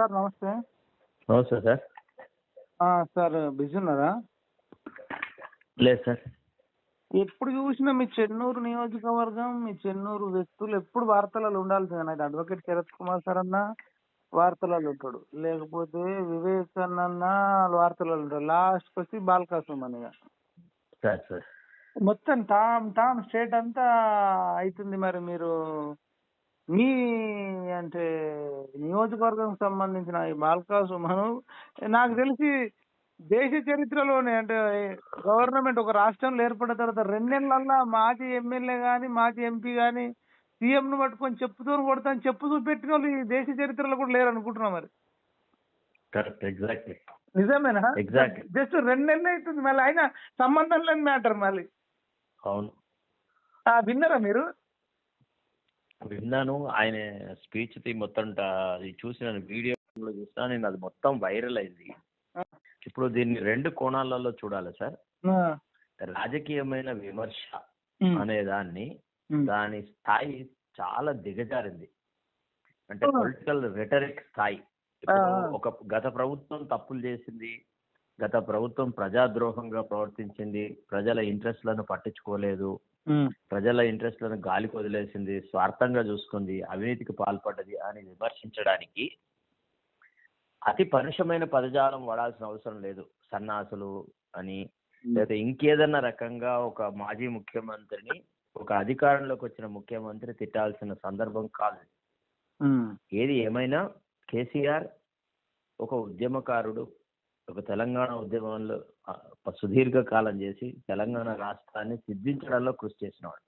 Sir నమస్తే. నమస్తే sir. ఆ, సార్ బిజీ ఉన్నారా? లేదు సార్. ఎప్పుడు చూసినా మీ చెన్నూరు నియోజకవర్గం మీ చెన్నూరు వ్యక్తులు ఎప్పుడు వార్తలలో ఉండాల్సిందే అయితే అడ్వకేట్ శరత్ కుమార్ సార్ అన్న వార్తలలో ఉంటాడు. లేకపోతే వివేక్ అన్న అన్న వార్తలలో ఉంటాడు లాస్ట్కి వచ్చి బాలకాసం అని సార్ సార్. మొత్తం టామ్ టామ్ స్టేట్ అంతా అవుతుంది మరి మీరు. మీ అంటే నియోజకవర్గం సంబంధించిన ఈ బాల్కా సుమను నాకు తెలిసి దేశ చరిత్రలోనే అంటే గవర్నమెంట్ ఒక రాష్ట్రంలో ఏర్పడిన తర్వాత రెండేళ్ళల్లా మాజీ ఎమ్మెల్యే కానీ మాజీ ఎంపీ కానీ ను పట్టుకొని చెప్పుతో కొడతాను చెప్పు చూపెట్టిన వాళ్ళు ఈ దేశ చరిత్రలో కూడా లేరు అనుకుంటున్నా మరి? కరెక్ట్ ఎగ్జాక్ట్లీ నిజమేనా? Exactly. జస్ట్ రెండు నెలలు అవుతుంది మళ్ళీ అయినా సంబంధం లేని మ్యాటర్ మళ్ళీ. అవును. ఆ, విన్నారా మీరు? విన్నాను. ఆయన స్పీచ్ మొత్తం అది చూసిన వీడియోలో చూసినా నేను అది మొత్తం వైరల్ అయింది. ఇప్పుడు దీన్ని రెండు కోణాలలో చూడాలి సార్? రాజకీయమైన విమర్శ అనే దాన్ని దాని స్థాయి చాలా దిగజారింది. అంటే. పొలిటికల్ రెటరిక్ స్థాయి. ఒక గత ప్రభుత్వం తప్పులు చేసింది గత ప్రభుత్వం ప్రజాద్రోహంగా ప్రవర్తించింది ప్రజల ఇంట్రెస్ట్లను పట్టించుకోలేదు ప్రజల ఇంట్రెస్ట్లను గాలికి వదిలేసింది స్వార్థంగా చూసుకుంది అవినీతికి పాల్పడ్డది అని విమర్శించడానికి అతి పరుషమైన పదజాలం వాడాల్సిన అవసరం లేదు. సన్నాసులు అని లేదా ఇంకేదన్నా రకంగా ఒక మాజీ ముఖ్యమంత్రిని ఒక అధికారంలోకి వచ్చిన ముఖ్యమంత్రి తిట్టాల్సిన సందర్భం కాదు. ఏది ఏమైనా కేసీఆర్ ఒక ఉద్యమకారుడు ఒక తెలంగాణ ఉద్యమంలో సుదీర్ఘ కాలం చేసి తెలంగాణ రాష్ట్రాన్ని సిద్ధించడంలో కృషి చేసినవాడు.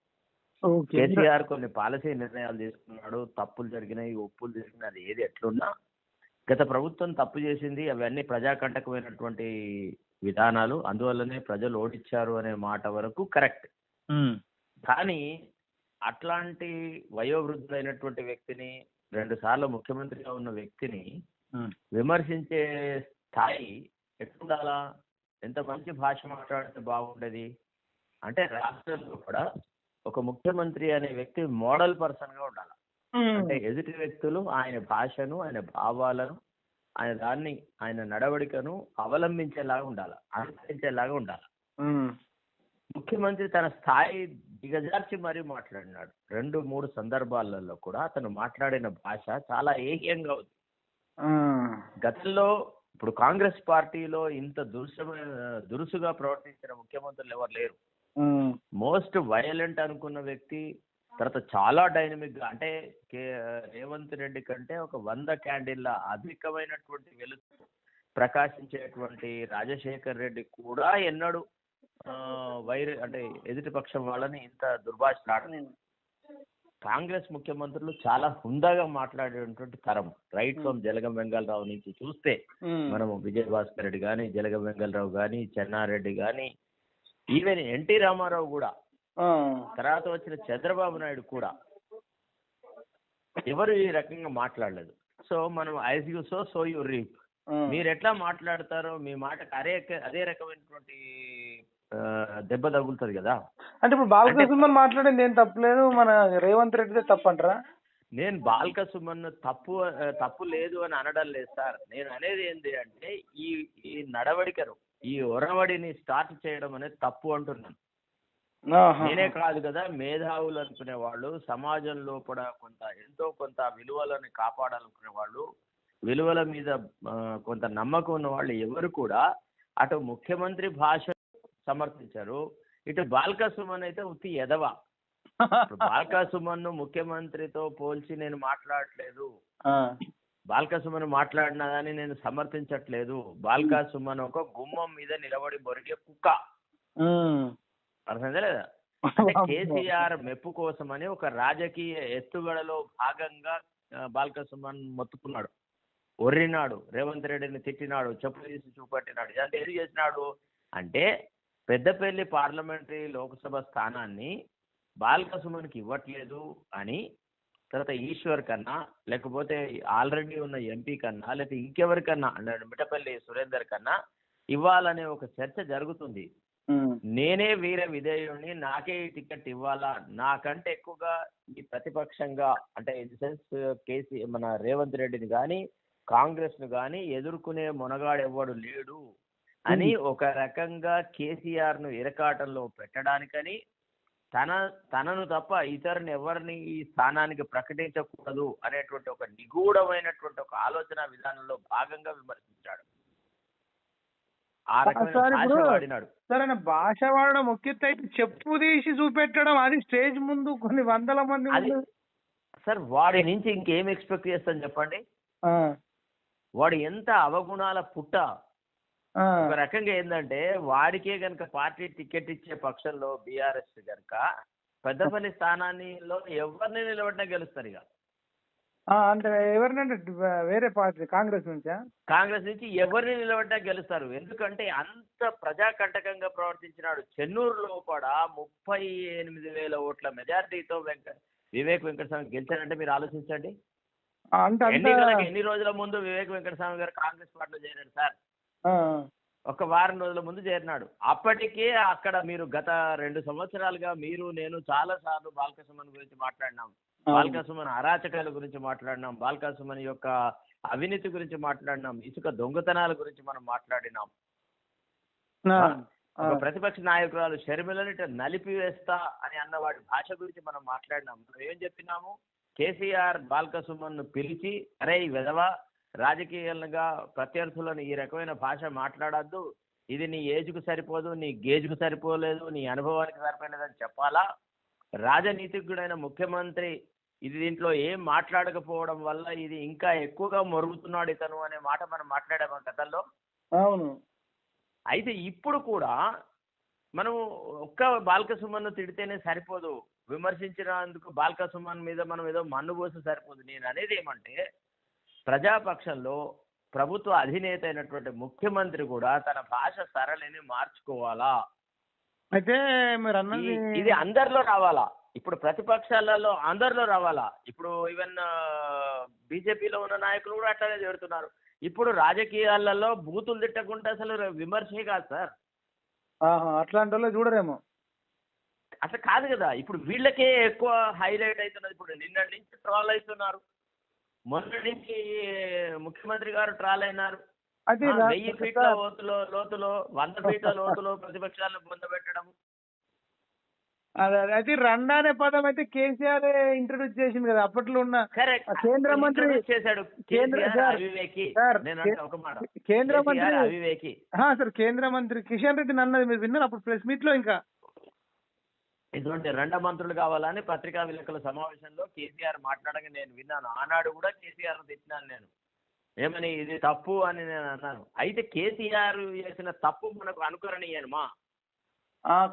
కేసీఆర్ కొన్ని పాలసీ నిర్ణయాలు తీసుకున్నాడు. తప్పులు జరిగినాయి ఒప్పులు జరిగినాయి అది ఏది ఎట్లున్నా గత ప్రభుత్వం తప్పు చేసింది. అవన్నీ ప్రజాకంటకమైనటువంటి విధానాలు. అందువల్లనే ప్రజలు ఓటిచ్చారు అనే మాట వరకు కరెక్ట్. కానీ అట్లాంటి వయోవృద్ధులైనటువంటి వ్యక్తిని రెండు సార్లు ముఖ్యమంత్రిగా ఉన్న వ్యక్తిని విమర్శించే స్థాయి ఎట్లుండాలా? ఎంత మంచి భాష మాట్లాడితే బాగుండేది? అంటే రాష్ట్రంలో కూడా ఒక ముఖ్యమంత్రి అనే వ్యక్తి మోడల్ పర్సన్గా ఉండాలి అంటే ఎదుటి వ్యక్తులు ఆయన భాషను ఆయన భావాలను ఆయన దాన్ని ఆయన నడవడికను అవలంబించేలాగా ఉండాలి? అనుసరించేలాగా ఉండాలి? ముఖ్యమంత్రి తన స్థాయి దిగజార్చి మరీ మాట్లాడినాడు. రెండు మూడు సందర్భాలలో కూడా అతను మాట్లాడిన భాష చాలా ఏహ్యంగా ఉంది. గతంలో ఇప్పుడు కాంగ్రెస్ పార్టీలో ఇంత దురుసమైన దురుసుగా ప్రవర్తించిన ముఖ్యమంత్రులు ఎవరు లేరు. మోస్ట్ వైలెంట్ అనుకున్న వ్యక్తి తర్వాత చాలా డైనమిక్గా అంటే రేవంత్ రెడ్డి కంటే ఒక వంద క్యాండిల్ల అధికమైనటువంటి వెలుగు ప్రకాశించేటువంటి రాజశేఖర్ రెడ్డి కూడా ఎన్నడూ వైర్ అంటే ఎదుటి పక్షం వాళ్ళని ఇంత దుర్భాషలాడలేదు. కాంగ్రెస్ ముఖ్యమంత్రులు చాలా హుందాగా మాట్లాడేటువంటి తరం. రైట్ ఫ్రమ్ జలగం వెంగళరావు నుంచి చూస్తే మనము విజయభాస్కర్ రెడ్డి కానీ జలగం వెంగళరావు కానీ చెన్నారెడ్డి కానీ ఈవెన్ ఎన్టీ రామారావు కూడా తర్వాత వచ్చిన చంద్రబాబు నాయుడు కూడా ఎవరు ఈ రకంగా మాట్లాడలేదు. సో మనం as you sow so you reap మీరు ఎట్లా మాట్లాడతారో మీ మాటకు అదే అదే రకమైనటువంటి దెబ్బ తగులుతుంది కదా. అంటే ఇప్పుడు బాలకృష్ణ మాట్లాడింది ఏం తప్పలేదు మన రేవంత్ రెడ్డిదే తప్పంటారా? నేను బాల్క సుమన్ తప్పు తప్పు లేదు అని అనడం లేదు సార్. నేను అనేది ఏంటి అంటే ఈ ఈ నడవడికను ఈ ఒరవడిని స్టార్ట్ చేయడం అనేది తప్పు అంటున్నాను. నేనే కాదు కదా మేధావులు అనుకునే వాళ్ళు సమాజంలో కూడా కొంత ఎంతో కొంత విలువలను కాపాడాలనుకునే వాళ్ళు విలువల మీద కొంత నమ్మకం ఉన్న వాళ్ళు ఎవరు కూడా అటు ముఖ్యమంత్రి భాష సమర్థించారు ఇటు బాల్క సుమన్ అయితే ఉత్తి ఎదవ. బాల్క సుమన్ ముఖ్యమంత్రితో పోల్చి నేను మాట్లాడట్లేదు. బాల్క సుమన్ మాట్లాడినదని నేను సమర్థించట్లేదు. బాల్క సుమన్ ఒక గుమ్మం మీద నిలబడి బొరిగే కుక్క. అర్థమైందా లేదా? కేసీఆర్ మెప్పు కోసమని ఒక రాజకీయ ఎత్తుగడలో భాగంగా బాల్క సుమన్ మొత్తుకున్నాడు. ఒర్రినాడు రేవంత్ రెడ్డిని తిట్టినాడు చెప్పు తీసి చూపెట్టినాడు ఇదంతా ఎందుకు చేసినాడు? అంటే పెద్దపల్లి పార్లమెంటరీ లోక్సభ స్థానాన్ని బాల్క సుమన్కి ఇవ్వట్లేదు అని తర్వాత ఈశ్వర్ కన్నా లేకపోతే ఆల్రెడీ ఉన్న ఎంపీ కన్నా లేకపోతే ఇంకెవరికన్నా అంటే మిఠపల్లి సురేందర్ కన్నా ఇవ్వాలనే ఒక చర్చ జరుగుతుంది. నేనే వీర విధేయుడిని నాకే ఈ టికెట్ ఇవ్వాలా? నాకంటే ఎక్కువగా ఈ ప్రతిపక్షంగా అంటే ఇన్ సెన్స్ కేసీ మన రేవంత్ రెడ్డిని కానీ కాంగ్రెస్ను గాని ఎదుర్కొనే మునగాడెవ్వడు లేడు అని ఒక రకంగా కేసీఆర్ను ఇరకాటంలో పెట్టడానికని తన తనను తప్ప ఇతరుని ఎవరిని ఈ స్థానానికి ప్రకటించకూడదు అనేటువంటి ఒక నిగూఢమైనటువంటి ఒక ఆలోచన విధానంలో భాగంగా విమర్శించాడు. సార్ భాష వాడడం ఒకెత్తి అయితే చెప్పు తీసి చూపెట్టడం అది స్టేజ్ ముందు కొన్ని వందల మంది సార్ వాడి నుంచి ఇంకేం ఎక్స్పెక్ట్ చేస్తాను చెప్పండి? వాడు ఎంత అవగుణాల పుట్ట. ఒక రకంగా ఏంటంటే వాడికే గనుక పార్టీ టికెట్ ఇచ్చే పక్షంలో బీఆర్ఎస్ గనుక పెద్దపల్లి స్థానాన్నిలో ఎవరిని నిలబడినా గెలుస్తారు ఇక. అంటే ఎవరినంటే వేరే పార్టీ కాంగ్రెస్ నుంచా? కాంగ్రెస్ నుంచి ఎవరిని నిలబడ్డా గెలుస్తారు. ఎందుకంటే అంత ప్రజాకంటకంగా ప్రవర్తించినాడు. చెన్నూరు లోపల ముప్పై ఎనిమిది వేల ఓట్ల మెజారిటీతో వెంక వివేక్ వెంకటస్వామి గెలిచారంటే మీరు ఆలోచించండి. అంటే ఎన్ని రోజుల ముందు వివేక్ వెంకటస్వామి గారు కాంగ్రెస్ పార్టీలో చేరాడు సార్? ఒక వారం రోజుల ముందు చేరినాడు. అప్పటికే అక్కడ మీరు గత రెండు సంవత్సరాలుగా మీరు నేను చాలా సార్లు బాలకసుమన్ గురించి మాట్లాడినాం. బాలకసుమన్ అరాచకాల గురించి మాట్లాడినాం. బాలకసుమన్ యొక్క అవినీతి గురించి మాట్లాడినాం. ఇసుక దొంగతనాల గురించి మనం మాట్లాడినాం. ఒక ప్రతిపక్ష నాయకురాలు షర్మిలని నలిపివేస్తా అని అన్న వాడి భాష గురించి మనం మాట్లాడినాం. మనం ఏం చెప్పినాము? కేసీఆర్ బాల్కసుమన్ను పిలిచి అరే విధవ రాజకీయంగా ప్రత్యర్థులను ఈ రకమైన భాష మాట్లాడద్దు. ఇది నీ ఏజ్కు సరిపోదు నీ గేజ్కు సరిపోలేదు నీ అనుభవానికి సరిపోలేదని చెప్పాలా? రాజనీతిజ్ఞుడైన ముఖ్యమంత్రి ఇది దీంట్లో ఏం మాట్లాడకపోవడం వల్ల ఇది ఇంకా ఎక్కువగా మొరుగుతున్నాడు ఇతను అనే మాట మనం మాట్లాడాము గతంలో? అవును. అయితే ఇప్పుడు కూడా మనం ఒక్క బాల్క సుమన్ను తిడితేనే సరిపోదు. విమర్శించినందుకు బాల్క సుమన్ మీద మనం ఏదో మన్ను పోసి సరిపోదు. నేను అనేది ఏమంటే ప్రజాపక్షంలో ప్రభుత్వ అధినేత అయినటువంటి ముఖ్యమంత్రి కూడా తన భాష సరళిని మార్చుకోవాలా? అయితే మీరు అన్నది ఇది అందరిలో రావాలా? ఇప్పుడు ప్రతిపక్షాలలో అందరిలో రావాలా? ఇప్పుడు ఈవెన్ బీజేపీలో ఉన్న నాయకులు కూడా అట్లానే చేరుతున్నారు. ఇప్పుడు రాజకీయాలలో బూతులు తిట్టకుండా అసలు విమర్శే కాదు సార్. అట్లాంటి వాళ్ళు చూడరేమో. అట్లా కాదు కదా. ఇప్పుడు వీళ్ళకే ఎక్కువ హైలైట్ అవుతున్నది ఇప్పుడు నిన్నటి నుంచి ట్రాల్ అవుతున్నారు మొన్నటి నుంచి ముఖ్యమంత్రి గారు ట్రాల్ అయినారు. వెయ్యి ఫీట్ల లోతులో లోతులో వంద ఫీట్ల లోతులో ప్రతిపక్షాలను పొందబెట్టడం అదే అదే. అయితే రండా అనే పదం అయితే కేసీఆర్ ఇంట్రొడ్యూస్ చేసింది కదా. అప్పట్లో ఉన్న కేంద్ర మంత్రి- చేశాడు. కేంద్ర- కేంద్ర మంత్రి సార్ కేంద్ర మంత్రి కిషన్ రెడ్డి అన్నది మీరు విన్నారు? అప్పుడు ప్రెస్ మీట్లో ఇంకా ఇటువంటి రెండ మంత్రులు కావాలని పత్రికా విలేకరుల సమావేశంలో కేసీఆర్ మాట్లాడగా నేను విన్నాను. ఆనాడు కూడా కేసీఆర్ తిట్టినాను నేను. ఏమని ఇది తప్పు అని నేను అన్నాను. అయితే కేసీఆర్ చేసిన తప్పు మనకు అనుకరణీయమా?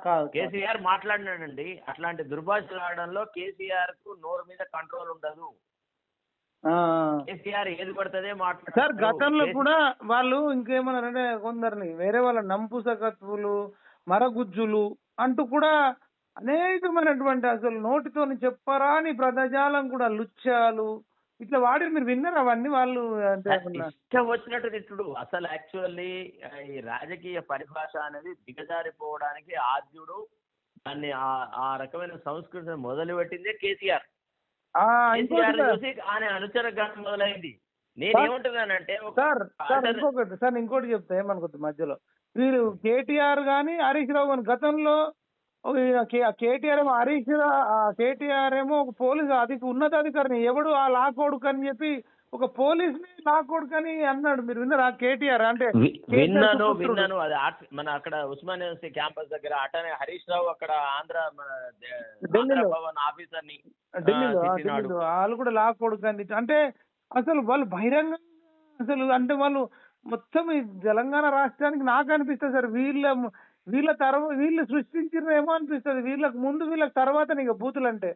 కాదు. కేసీఆర్ మాట్లాడినాడండి. అట్లాంటి దుర్భాషలు ఆడడంలో కేసీఆర్కు నోరు మీద కంట్రోల్ ఉండదు. కేసీఆర్ ఏది పడుతుందే సార్ మాట్లాడతారు గతంలో కూడా వాళ్ళు ఇంకేమన్నారంటే కొందరిని వేరే వాళ్ళ నంపుసకత్వులు మరగుజ్జులు అంటూ కూడా అనేకమైనటువంటి అసలు నోటితోని చెప్పరాని ప్రదజాలం కూడా లుచ్చాలు. ఇట్లా వాడి మీరు విన్నారు అవన్నీ వాళ్ళు? ఇష్టం వచ్చినట్టు తిట్టుడు. అసలు యాక్చువల్లీ ఈ రాజకీయ పరిభాష అనేది దిగజారిపోవడానికి ఆద్యుడు దాన్ని ఆ- రకమైన సంస్కృతిని మొదలుపెట్టిందే కేసీఆర్. కేసీఆర్ చూసి ఆయన అనుచర గానం మొదలైంది. నేను ఏమంటున్నానంటే ఒక సార్ సార్ ఆచరణ- ఇంకొకటి సార్ ఇంకోటి చెప్తా ఏమనుకోద్దు మధ్యలో? వీరు కేటీఆర్ గాని హరీష్ రావు గాని గతంలో కేటీఆర్ ఏమో హరీష్ కేటీఆర్ ఏమో ఒక పోలీస్ అధిక ఉన్నతాధికారిని ఎవడు ఆ లా కొడుకు అని చెప్పి ఒక పోలీస్ని లా కొడుకు అని అన్నాడు. మీరు విన్నారా కేటీఆర్? అంటే విన్నాను. విన్నాను. అది మన అక్కడ ఉస్మాన్ యూనివర్సిటీ క్యాంపస్ దగ్గర అటనే హరీష్ రావు అక్కడ ఆంధ్ర భవన్ ఆఫీసర్ని ఢిల్లీలో వాళ్ళు కూడా లా కొడుకు అని అంటే అసలు వాళ్ళు బహిరంగంగా అసలు అంటే వాళ్ళు మొత్తం ఈ తెలంగాణ రాష్ట్రానికి నాకు అనిపిస్తుంది సార్. వీళ్ళ వీళ్ళ తర్వాత వీళ్ళు సృష్టించిరేమో అనిపిస్తుంది. వీళ్ళకి ముందు వీళ్ళకి తర్వాత ఇక బూతులు అంటే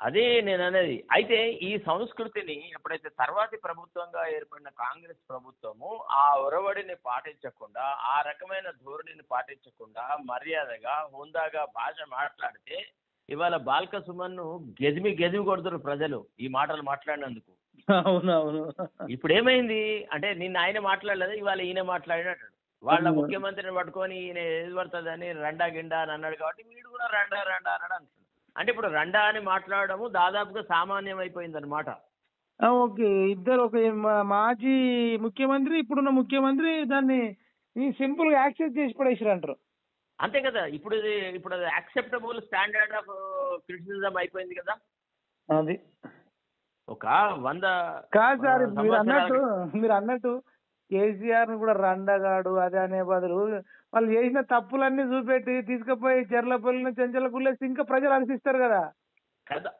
అదే నేను అనేది అయితే ఈ సంస్కృతిని ఎప్పుడైతే తర్వాతి ప్రభుత్వంగా ఏర్పడిన కాంగ్రెస్ ప్రభుత్వము ఆ ఒరవడిని పాటించకుండా ఆ రకమైన ధోరణిని పాటించకుండా మర్యాదగా హుందాగా భాష మాట్లాడితే ఇవాళ బాల్క సుమన్ను గెదిమి గెదిమి కొడుతున్నారు ప్రజలు ఈ మాటలు మాట్లాడినందుకు. అవునవును. ఇప్పుడు ఏమైంది అంటే నిన్న ఆయన మాట్లాడలేదు? ఇవాళ ఈయన మాట్లాడినట్టు. వాళ్ళ. ముఖ్యమంత్రిని పట్టుకొని ఈయన ఏది పడుతుంది అని రండా గిండా అని అన్నాడు కాబట్టి వీడు కూడా రండా రండా అన్నాడు అంటున్నాడు. అంటే ఇప్పుడు రండా అని మాట్లాడడము దాదాపుగా సామాన్యం అయిపోయింది అనమాట ఓకే. ఇద్దరు ఒక మాజీ ముఖ్యమంత్రి ఇప్పుడున్న ముఖ్యమంత్రి దాన్ని సింపుల్గా యాక్సెప్ట్ చేసి పడేసారు అంటారు అంతే కదా. ఇప్పుడు ఇప్పుడు యాక్సెప్టబుల్ స్టాండర్డ్ ఆఫ్ క్రిటిసిజం అయిపోయింది కదా. అది. ఒక వంద కాదు సార్ మీరు అన్నట్టు మీరు అన్నట్టు కేసీఆర్ని కూడా రండగాడు అదే అనే బదులు వాళ్ళు చేసిన తప్పులన్నీ చూపెట్టి తీసుకుపోయి చెర్లపల్లిని చెంచల గుళ్ళేసి ఇంకా ప్రజలు అనిపిస్తారు కదా. కదా.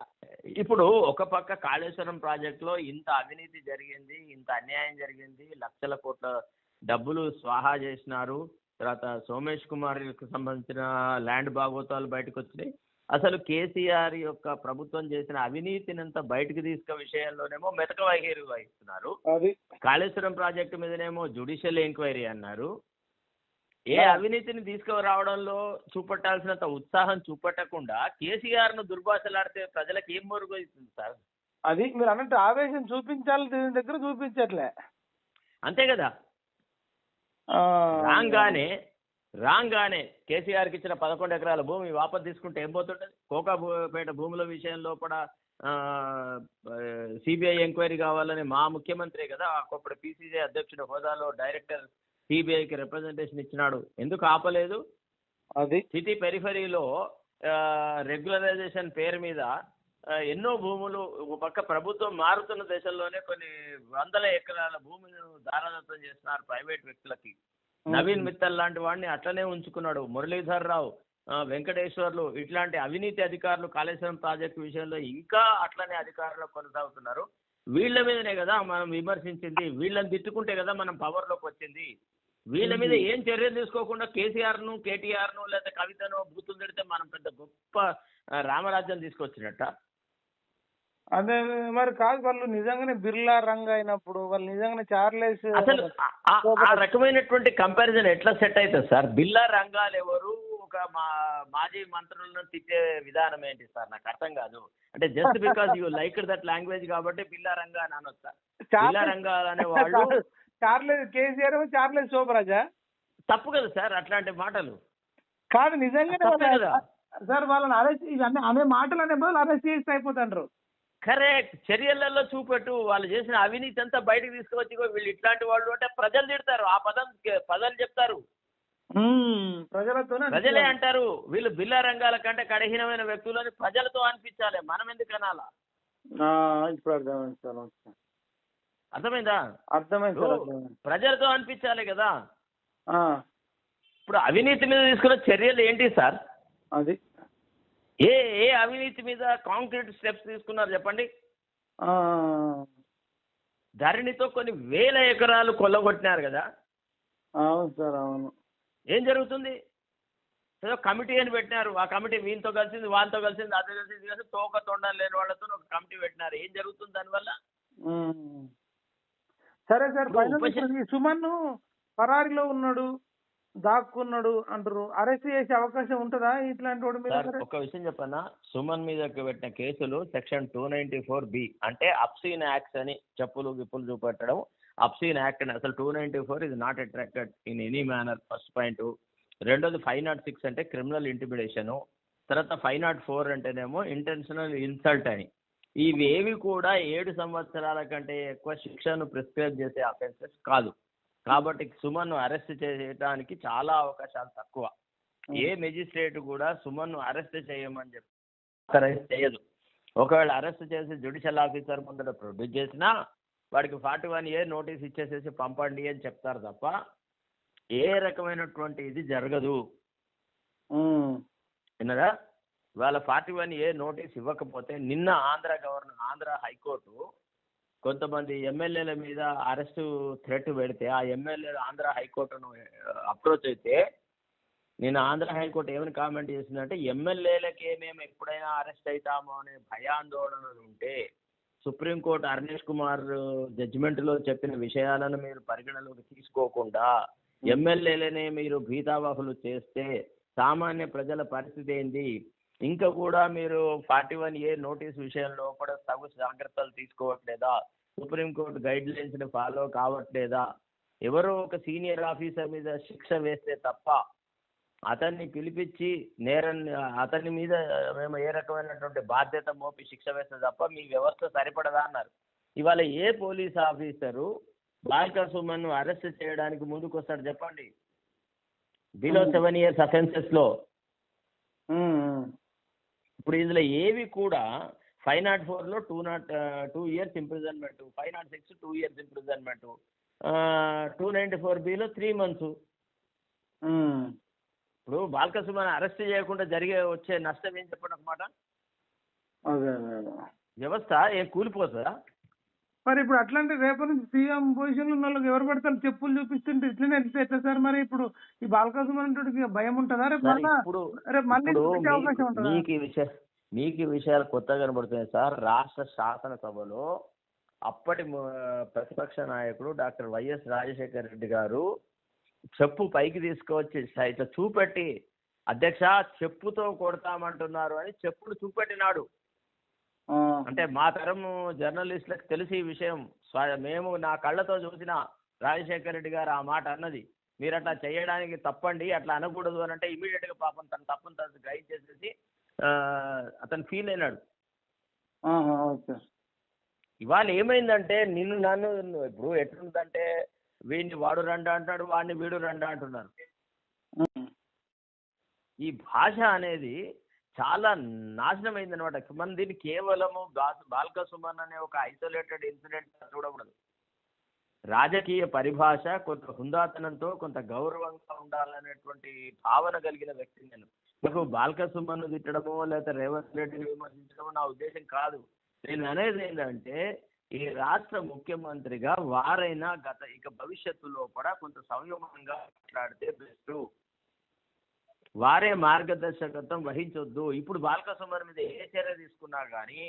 ఇప్పుడు ఒక పక్క కాళేశ్వరం ప్రాజెక్టులో ఇంత అవినీతి జరిగింది ఇంత అన్యాయం జరిగింది లక్షల కోట్ల డబ్బులు స్వాహా చేసినారు. తర్వాత సోమేష్ కుమార్కి సంబంధించిన ల్యాండ్ భాగోతాలు బయటకు వచ్చినాయి. అసలు కేసీఆర్ యొక్క ప్రభుత్వం చేసిన అవినీతిని అంతా బయటకు తీసుక విషయంలోనేమో మెతక వైఖరి వహిస్తున్నారు. కాళేశ్వరం ప్రాజెక్టు మీదనేమో జ్యుడిషియల్ ఎంక్వైరీ అన్నారు. ఏ. అవినీతిని తీసుకురావడంలో చూపెట్టాల్సినంత ఉత్సాహం చూపెట్టకుండా కేసీఆర్ను దుర్భాషలాడితే ప్రజలకు ఏం మొరుగుతుంది సార్? అది మీరు అన్నట్టు ఆవేశం చూపించాలి దీని దగ్గర చూపించట్లే. అంతే కదా? రాగానే రాగానే కేసీఆర్కి ఇచ్చిన పదకొండు ఎకరాల భూమి వాపస్ తీసుకుంటే ఏం పోతుంటది? కోకాపేట భూముల విషయంలో కూడా సిబిఐ ఎంక్వైరీ కావాలని మా ముఖ్యమంత్రి కదా అప్పుడు పిసిసి అధ్యక్షుడి హోదాలో డైరెక్టర్ సిబిఐకి రిప్రజెంటేషన్ ఇచ్చినాడు. ఎందుకు ఆపలేదు? అది సిటీ పెరిఫరీలో రెగ్యులరైజేషన్ పేరు మీద ఎన్నో భూములు ఒక పక్క ప్రభుత్వం మారుతున్న దేశంలోనే కొన్ని వందల ఎకరాల భూమిని దారాదత్తం చేస్తున్నారు ప్రైవేట్ వ్యక్తులకి. నవీన్ మిత్తల్ లాంటి వాడిని అట్లనే ఉంచుకున్నాడు. మురళీధర్ రావు వెంకటేశ్వర్లు ఇట్లాంటి అవినీతి అధికారులు కాళేశ్వరం ప్రాజెక్టు విషయంలో ఇంకా అట్లనే అధికారులు కొనసాగుతున్నారు. వీళ్ళ మీదనే కదా మనం విమర్శించింది. వీళ్ళని తిట్టుకుంటే కదా మనం పవర్లోకి వచ్చింది. వీళ్ళ మీద ఏం చర్యలు తీసుకోకుండా కేసీఆర్ను కేటీఆర్ను లేదా కవితను బూతులు తిడితే మనం పెద్ద గొప్ప రామరాజ్యం తీసుకొచ్చినట్ట? అదే మరి కాదు వాళ్ళు నిజంగానే బిర్లా రంగ్ అయినప్పుడు వాళ్ళు నిజంగానే చార్లెస్ అసలు ఆ- రకమైనటువంటి కంపారిజన్ ఎట్లా సెట్ అవుతుంది సార్? బిల్లా రంగాలు ఎవరు? ఒక మా మాజీ మంత్రులను తిట్టే విధానం ఏంటి సార్? నాకు అర్థం కాదు. అంటే just because you like that language కాబట్టి బిల్లా రంగా అని అనొచ్చా? బిల్లా రంగాలు అనే వాళ్ళు చార్లెస్ కేసీఆర్ చార్లెస్ శోభరాజా తప్పు కదా సార్ అట్లాంటి మాటలు? కాదు నిజంగానే. సార్ వాళ్ళని అరెస్ట్ ఇవన్నీ అనే మాటలు అనే బదులు అరెస్ట్ చేసి అయిపోతాండ్రు. కరెక్ట్. చర్యలలో చూపెట్టు. వాళ్ళు చేసిన అవినీతి అంతా బయటకు తీసుకువచ్చి వీళ్ళు ఇట్లాంటి వాళ్ళు అంటే ప్రజలు తిడతారు. ఆ పదం పదాలు చెప్తారు. ప్రజలే అంటారు. వీళ్ళు బిల్లా రంగాల కంటే కడహీనమైన వ్యక్తులని ప్రజలతో అనిపించాలి. మనం ఎందుకు అనాలా? ఇప్పుడు అర్థమైంది. అర్థమైందా. ప్రజలతో అనిపించాలి కదా. ఆ, ఇప్పుడు అవినీతి మీద తీసుకున్న చర్యలు ఏంటి సార్? అది. ఏ ఏ అవినీతి మీద కాంక్రీట్ స్టెప్స్ తీసుకున్నారు చెప్పండి? ధరణితో కొన్ని వేల ఎకరాలు కొల్లగొట్టినారు కదా? అవును సార్ అవును. ఏం జరుగుతుంది? ఏదో కమిటీ అని పెట్టినారు. ఆ కమిటీ వీళ్ళతో కలిసింది వాళ్ళతో కలిసింది అదే కలిసింది కలిసి తోక తొండం లేని వాళ్ళతో ఒక కమిటీ పెట్టినారు. ఏం జరుగుతుంది దానివల్ల. సరే సార్ సుమన్ పరారిలో ఉన్నాడు. దాక్కున్నాడు అంటారు. అరెస్ట్ చేసే అవకాశం ఉంటుందా? ఇట్లాంటి వాడి మీద సార్? ఒక విషయం చెప్పన్నా సుమన్ మీద పెట్టిన కేసులు section two ninety four B అంటే అప్సీన్ యాక్ట్స్ అని చెప్పులు గిప్పులు చూపెట్టడం. అప్సీన్ యాక్ట్ అని అసలు టూ నైన్టీ ఫోర్ ఇది not attracted in any manner first point. రెండోది ఫైవ్ నాట్ సిక్స్ అంటే క్రిమినల్ ఇంటిమిడేషన్. తర్వాత ఫైవ్ నాట్ ఫోర్ అంటేనేమో ఇంటెన్షనల్ ఇన్సల్ట్ అని. ఇవేవి కూడా ఏడు సంవత్సరాల కంటే ఎక్కువ శిక్షను ప్రిస్క్రైబ్ చేసే అఫెన్సెస్ కాదు. కాబట్టి సుమన్ను అరెస్ట్ చేయడానికి చాలా అవకాశాలు తక్కువ. ఏ మెజిస్ట్రేట్ కూడా సుమన్ను అరెస్ట్ చేయమని చెప్పి చేయదు. ఒకవేళ అరెస్ట్ చేసి జ్యుడిషియల్ ఆఫీసర్ ముందర ప్రొడ్యూస్ చేసినా వాడికి ఫార్టీ వన్ ఇయర్ నోటీస్ ఇచ్చేసేసి పంపండి అని చెప్తారు తప్ప ఏ రకమైనటువంటి ఇది జరగదు. విన్నదా? వాళ్ళ ఫార్టీ వన్ ఏ నోటీస్ ఇవ్వకపోతే నిన్న ఆంధ్ర గవర్నర్ ఆంధ్ర హైకోర్టు కొంతమంది ఎమ్మెల్యేల మీద అరెస్ట్ థ్రెట్ పెడితే ఆ ఎమ్మెల్యేలు ఆంధ్ర హైకోర్టును అప్రోచ్ అయితే నేను ఆంధ్ర హైకోర్టు ఏమని కామెంట్ చేసిందంటే ఎమ్మెల్యేలకే మేము ఎప్పుడైనా అరెస్ట్ అవుతామో అనే భయాందోళనలు ఉంటే సుప్రీంకోర్టు అరుణేష్ కుమార్ జడ్జిమెంట్లో చెప్పిన విషయాలను మీరు పరిగణలోకి తీసుకోకుండా ఎమ్మెల్యేలనే మీరు భీతావాహులు చేస్తే సామాన్య ప్రజల పరిస్థితి ఏంది? ఇంకా కూడా మీరు ఫార్టీ వన్ ఏ నోటీస్ విషయంలో కూడా తగు జాగ్రత్తలు తీసుకోవట్లేదా? సుప్రీంకోర్టు గైడ్ లైన్స్ని ఫాలో కావట్లేదా? ఎవరో ఒక సీనియర్ ఆఫీసర్ మీద శిక్ష వేస్తే తప్ప అతన్ని పిలిపించి నేరం అతని మీద మేము ఏ రకమైనటువంటి బాధ్యత మోపి శిక్ష వేస్తే తప్ప మీ వ్యవస్థ సరిపడదా అన్నారు. ఇవాళ ఏ police officer Balka Suman arrest చేయడానికి ముందుకు వస్తాడు చెప్పండి బిలో. సెవెన్ ఇయర్స్ అఫెన్సెస్లో. Um, um. ఇప్పుడు ఇందులో ఏవి కూడా ఫైవ్ నాట్ ఫోర్లో two naught two years imprisonment five naught six two years imprisonment two ninety four below three months. ఇప్పుడు బాల్క సుమన్ అరెస్ట్ చేయకుండా జరిగే వచ్చే నష్టం ఏం చెప్పండి ఒక మాట? వ్యవస్థ ఏం కూలిపోతుందా? మరి ఇప్పుడు అట్లాంటి రేపటి నుంచి సీఎం పొజిషన్లో ఉన్న వాళ్ళకి ఎవరు పడతారు? చెప్పులు చూపిస్తుంటే ఇట్లనే వెళ్తే ఎట్లా సార్ మరి ఇప్పుడు ఈ బాలకసుమన్కి భయం ఉంటుందా? రేపు మళ్ళా రేపు అవకాశం మీకు- ఉంటుందా? మీకు ఈ విషయ మీకు ఈ విషయాలు కొత్తగా కనబడుతున్నాయి సార్. రాష్ట్ర శాసనసభలో అప్పటి ప్రతిపక్ష నాయకుడు డాక్టర్ వైఎస్ రాజశేఖర రెడ్డి గారు చెప్పు పైకి తీసుకువచ్చి ఇట్లా చూపెట్టి అధ్యక్ష చెప్పుతో కొడతామంటున్నారు అని చెప్పులు చూపెట్టినాడు. అంటే మా తరం జర్నలిస్టులకు తెలిసి ఈ విషయం. మేము నా కళ్ళతో చూసిన రాజశేఖర రెడ్డి గారు ఆ మాట అన్నది. మీరు అట్లా చేయడానికి తప్పండి అట్లా అనకూడదు అని అంటే ఇమీడియట్గా పాపం తన తప్పును తను గ్రహించేసేసి ఆ, అతను ఫీల్ అయినాడు. ఓకే. ఇవాళ ఏమైందంటే నిన్ను నన్ను ఇప్పుడు ఎట్లుందంటే వీడిని వాడు రండి అంటాడు వాడిని వీడు రండి అంటున్నారు. ఈ భాష అనేది చాలా నాశనం అయింది అనమాట మన దీన్ని కేవలము బాల్క సుమన్ అనే ఒక ఐసోలేటెడ్ ఇన్సిడెంట్ చూడకూడదు. రాజకీయ పరిభాష కొంత హుందాతనంతో కొంత గౌరవంగా ఉండాలనేటువంటి భావన కలిగిన వ్యక్తి నేను. నాకు బాల్క సుమన్ తిట్టడమో లేకపోతే రేవంత్ రెడ్డిని విమర్శించడమో నా ఉద్దేశం కాదు. నేను అనేది ఏంటంటే ఈ రాష్ట్ర ముఖ్యమంత్రిగా వారైనా గత ఇక భవిష్యత్తులో కూడా కొంత సంయమనంగా మాట్లాడితే బెస్ట్. వారే మార్గదర్శకత్వం వహించొద్దు. ఇప్పుడు బాలక సుమన్ మీద ఏ చర్య తీసుకున్నా కానీ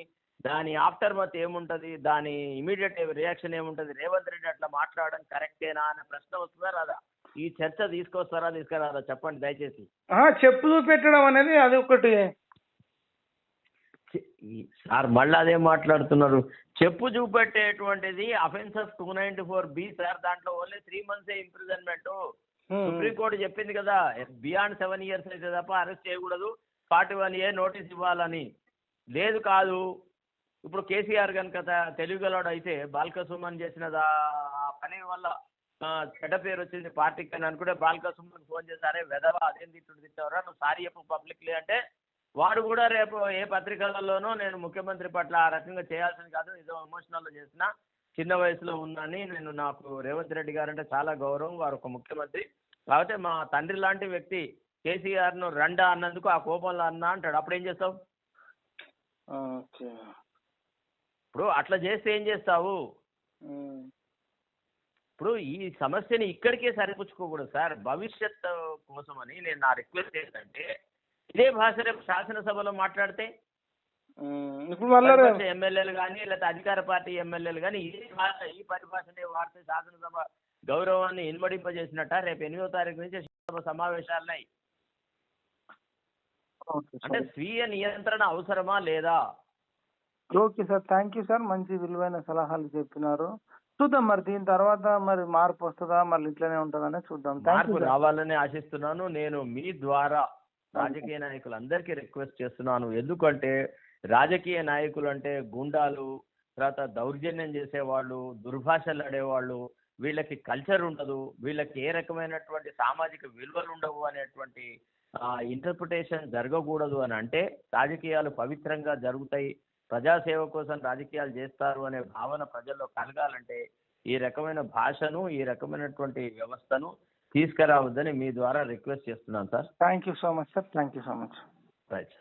దాని ఆఫ్టర్ మత్ ఏముంటది? దాని ఇమీడియట్ రియాక్షన్ ఏముంటది? రేవంత్ రెడ్డి అట్లా మాట్లాడడం కరెక్టేనా అనే ప్రశ్న వస్తుందా రాదా? ఈ చర్చ తీసుకొస్తారా తీసుకురాదా చెప్పండి దయచేసి. చెప్పు చూపెట్టడం అనేది అది ఒకటి. సార్ మళ్ళీ అదే మాట్లాడుతున్నారు. చెప్పు చూపెట్టేటువంటిది offences two ninety four B sir దాంట్లో only three months imprisonment supreme court చెప్పింది కదా బియాండ్ సెవెన్ ఇయర్స్ అయితే తప్ప అరెస్ట్ చేయకూడదు ఫార్టీ వన్ ఏ నోటీస్ ఇవ్వాలని. లేదు కాదు ఇప్పుడు కేసీఆర్ కనుక తెలుగులోడు అయితే బాల్కసుమన్ చేసిన ఆ పని వల్ల చెడ్డ పేరు వచ్చింది పార్టీకి అని అనుకుంటే బాల్క సుమన్ ఫోన్ చేశారే అరే వెదవా అదేం తిట్టుడు తిట్టారా నువ్వు సారీ చెప్పు పబ్లిక్లీ అంటే వాడు కూడా రేపు ఏ పత్రికలలోనూ నేను ముఖ్యమంత్రి పట్ల ఆ రకంగా చేయాల్సింది కాదు ఏదో ఎమోషనల్లో చేసిన చిన్న వయసులో ఉందని నేను నాకు రేవంత్ రెడ్డి గారు అంటే చాలా గౌరవం. వారు ఒక ముఖ్యమంత్రి. కాకపోతే మా తండ్రి లాంటి వ్యక్తి కేసీఆర్ను రండా అన్నందుకు ఆ కోపంలో అన్నా అంటాడు. అప్పుడు ఏం చేస్తావు? ఇప్పుడు అట్లా చేస్తే ఏం చేస్తావు? ఇప్పుడు ఈ సమస్యని ఇక్కడికే సరిపుచ్చుకోకూడదు సార్. భవిష్యత్ కోసమని నేను నా రిక్వెస్ట్ ఏంటంటే ఇదే భాష రేపు శాసనసభలో మాట్లాడితే ఇప్పుడు మళ్ళా ఎమ్మెల్యేలు కానీ లేకపోతే అధికార పార్టీ ఎమ్మెల్యేలు కానీ ఈ భాష ఈ పరిభాషనే వాడితే శాసనసభ గౌరవాన్ని ఇన్వడింపజేసినట్ట రేపు ఎనిమిదో తారీఖు నుంచి శాసనసభ సమావేశాలున్నాయి. అంటే. స్వీయ నియంత్రణ అవసరమా లేదా? Okay sir thank you sir. మంచి విలువైన సలహాలు చెప్పినారు. చూద్దాం మరి దీని తర్వాత మరి మార్పు వస్తుందా? మళ్ళీ ఇట్లనే ఉంటుందనే చూద్దాం. మార్పు రావాలని ఆశిస్తున్నాను. నేను మీ ద్వారా రాజకీయ నాయకులందరికీ రిక్వెస్ట్ చేస్తున్నాను. ఎందుకంటే రాజకీయ నాయకులు అంటే గుండాలు తర్వాత దౌర్జన్యం చేసేవాళ్ళు దుర్భాషలు ఆడేవాళ్ళు వీళ్ళకి కల్చర్ ఉండదు వీళ్ళకి ఏ రకమైనటువంటి సామాజిక విలువలు ఉండవు అనేటువంటి ఇంటర్ప్రిటేషన్ జరగకూడదు అని అంటే రాజకీయాలు పవిత్రంగా జరుగుతాయి. ప్రజాసేవ కోసం రాజకీయాలు చేస్తారు అనే భావన ప్రజల్లో కలగాలంటే ఈ రకమైన భాషను ఈ రకమైనటువంటి వ్యవస్థను తీసుకురావద్దని మీ ద్వారా రిక్వెస్ట్ చేస్తున్నాను sir. Thank you so much sir thank you so much right